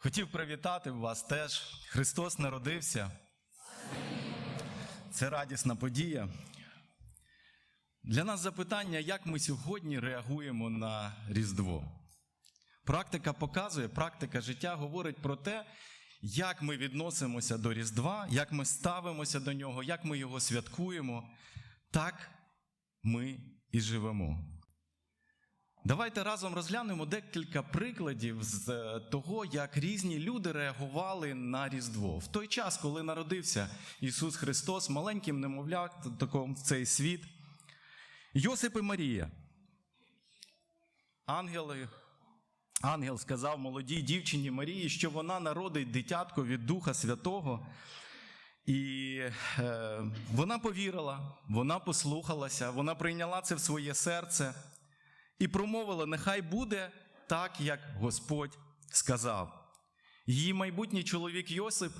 Хотів привітати вас теж. Христос народився. Це радісна подія. Для нас запитання, як ми сьогодні реагуємо на Різдво. Практика показує, практика життя говорить про те, як ми відносимося до Різдва, як ми ставимося до нього, як ми його святкуємо, так ми і живемо. Давайте разом розглянемо декілька прикладів з е, того, як різні люди реагували на Різдво. В той час, коли народився Ісус Христос, маленьким немовлятом в цей світ, Йосип і Марія. Ангели, ангел сказав молодій дівчині Марії, що вона народить дитятко від Духа Святого. І е, вона повірила, вона послухалася, вона прийняла це в своє серце і промовила: нехай буде так, як Господь сказав. Її майбутній чоловік Йосип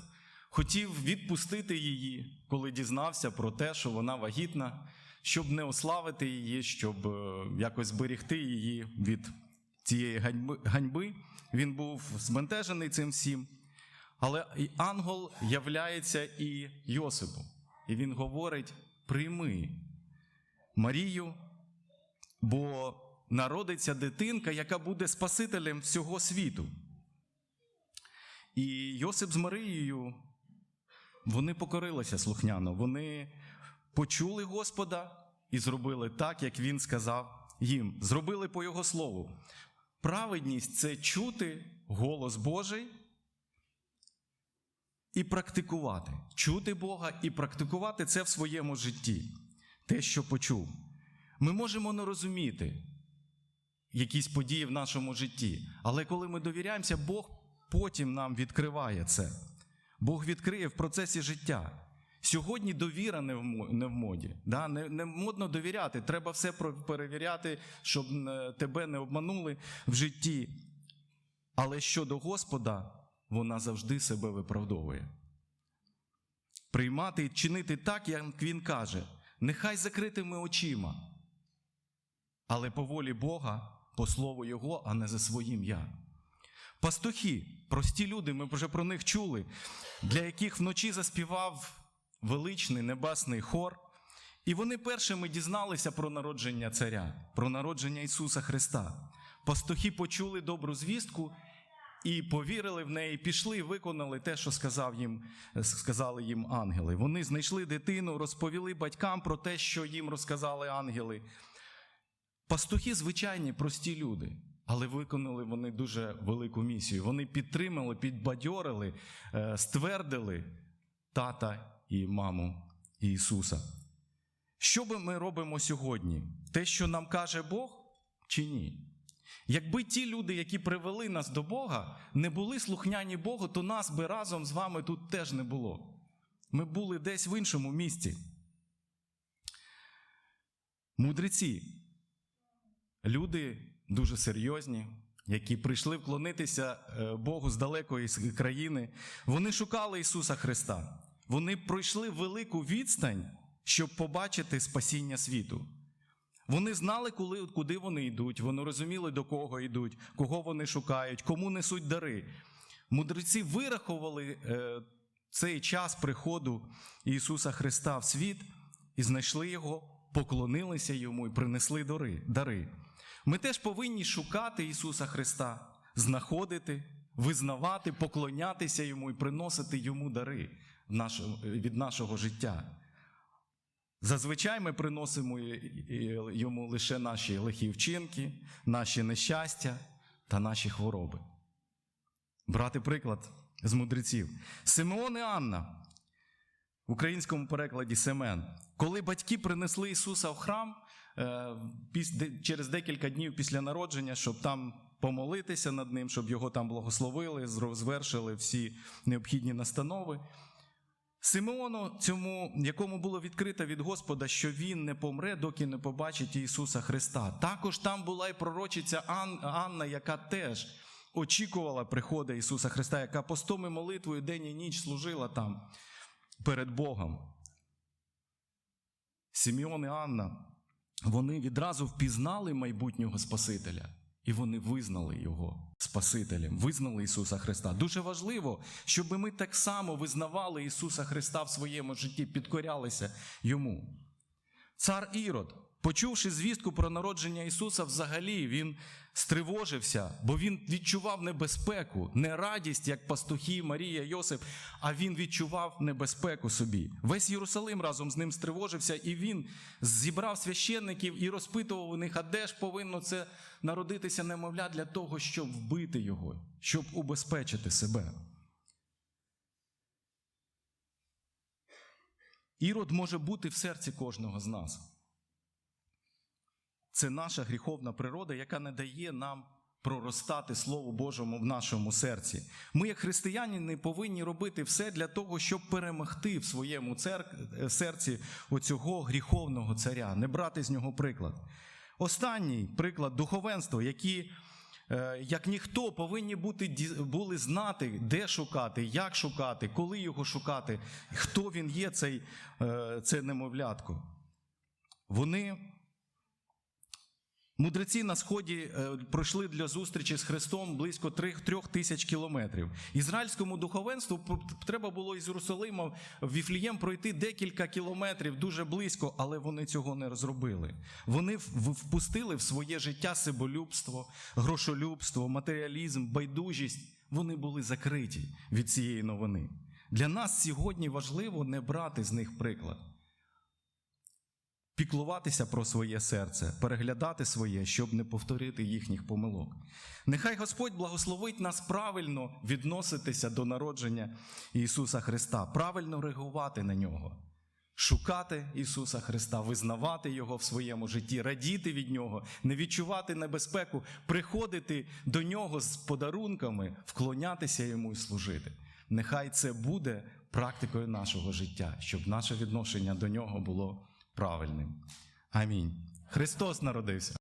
хотів відпустити її, коли дізнався про те, що вона вагітна, щоб не ославити її, щоб е, якось зберегти її від цієї ганьби. Він був збентежений цим всім. Але і ангел являється і Йосипу. І він говорить: прийми Марію, бо народиться дитинка, яка буде Спасителем всього світу. І Йосип з Марією, вони покорилися слухняно. Вони почули Господа і зробили так, як він сказав їм. Зробили по Його слову. Праведність це чути голос Божий і практикувати. Чути Бога і практикувати це в своєму житті. Те, що почув. Ми можемо не розуміти якісь події в нашому житті, але коли ми довіряємося, Бог потім нам відкриває це. Бог відкриє в процесі життя. Сьогодні довіра не в моді. Да? Не, не модно довіряти. Треба все перевіряти, щоб е, тебе не обманули в житті. Але щодо Господа, вона завжди себе виправдовує. Приймати і чинити так, як він каже, нехай закритими очима, але по волі Бога, по слову Його, а не за своїм я. Пастухи, прості люди, ми вже про них чули, для яких вночі заспівав величний небесний хор, і вони першими дізналися про народження царя, про народження Ісуса Христа. Пастухи почули добру звістку і повірили в неї, пішли і виконали те, що сказав їм, сказали їм ангели. Вони знайшли дитину, розповіли батькам про те, що їм розказали ангели. Пастухи звичайні, прості люди, але виконали вони дуже велику місію. Вони підтримали, підбадьорили, е, ствердили тата і маму Ісуса. Що би ми робимо сьогодні? Те, що нам каже Бог, чи ні? Якби ті люди, які привели нас до Бога, не були слухняні Богу, то нас би разом з вами тут теж не було. Ми були десь в іншому місці. Мудреці, люди дуже серйозні, які прийшли вклонитися е, Богу з далекої країни, вони шукали Ісуса Христа. Вони пройшли велику відстань, щоб побачити спасіння світу. Вони знали, коли, куди вони йдуть, вони розуміли, до кого йдуть, кого вони шукають, кому несуть дари. Мудреці вирахували е, цей час приходу Ісуса Христа в світ і знайшли його, поклонилися йому і принесли дари. Ми теж повинні шукати Ісуса Христа, знаходити, визнавати, поклонятися йому і приносити йому дари від нашого життя. Зазвичай ми приносимо йому лише наші лихі вчинки, наші нещастя та наші хвороби. Брати приклад з мудреців. Симеон і Анна в українському перекладі Семен. Коли батьки принесли Ісуса в храм через декілька днів після народження, щоб там помолитися над ним, щоб його там благословили, звершили всі необхідні настанови. Симеону, цьому, якому було відкрито від Господа, що він не помре, доки не побачить Ісуса Христа. Також там була і пророчиця Анна, яка теж очікувала приходу Ісуса Христа, яка постом і молитвою день і ніч служила там перед Богом. Сімеон і Анна, вони відразу впізнали майбутнього Спасителя. І вони визнали його Спасителем, визнали Ісуса Христа. Дуже важливо, щоб ми так само визнавали Ісуса Христа в своєму житті, підкорялися Йому. Цар Ірод, почувши звістку про народження Ісуса, взагалі він стривожився, бо він відчував небезпеку, не радість, як пастухи Марія, Йосип, а він відчував небезпеку собі. Весь Єрусалим разом з ним стривожився, і він зібрав священників і розпитував у них, а де ж повинно це народитися немовля для того, щоб вбити його, щоб убезпечити себе. Ірод може бути в серці кожного з нас. Це наша гріховна природа, яка не дає нам проростати Слову Божому в нашому серці. Ми, як християни, не повинні робити все для того, щоб перемогти в своєму церк- серці оцього гріховного царя, не брати з нього приклад. Останній приклад духовенства, які, е, як ніхто, повинні бути, були знати, де шукати, як шукати, коли його шукати, хто він є, цей, е, це немовлятко. Вони Мудреці на сході е, пройшли для зустрічі з Христом близько трьох, тисяч кілометрів. Ізраїльському духовенству треба було із Єрусалима в Віфлієм пройти декілька кілометрів дуже близько, але вони цього не зробили. Вони впустили в своє життя себолюбство, грошолюбство, матеріалізм, байдужість. Вони були закриті від цієї новини. Для нас сьогодні важливо не брати з них приклад піклуватися про своє серце, переглядати своє, щоб не повторити їхніх помилок. Нехай Господь благословить нас правильно відноситися до народження Ісуса Христа, правильно реагувати на нього, шукати Ісуса Христа, визнавати Його в своєму житті, радіти від Нього, не відчувати небезпеку, приходити до Нього з подарунками, вклонятися Йому і служити. Нехай це буде практикою нашого життя, щоб наше відношення до нього було правильним. Амінь. Христос народився.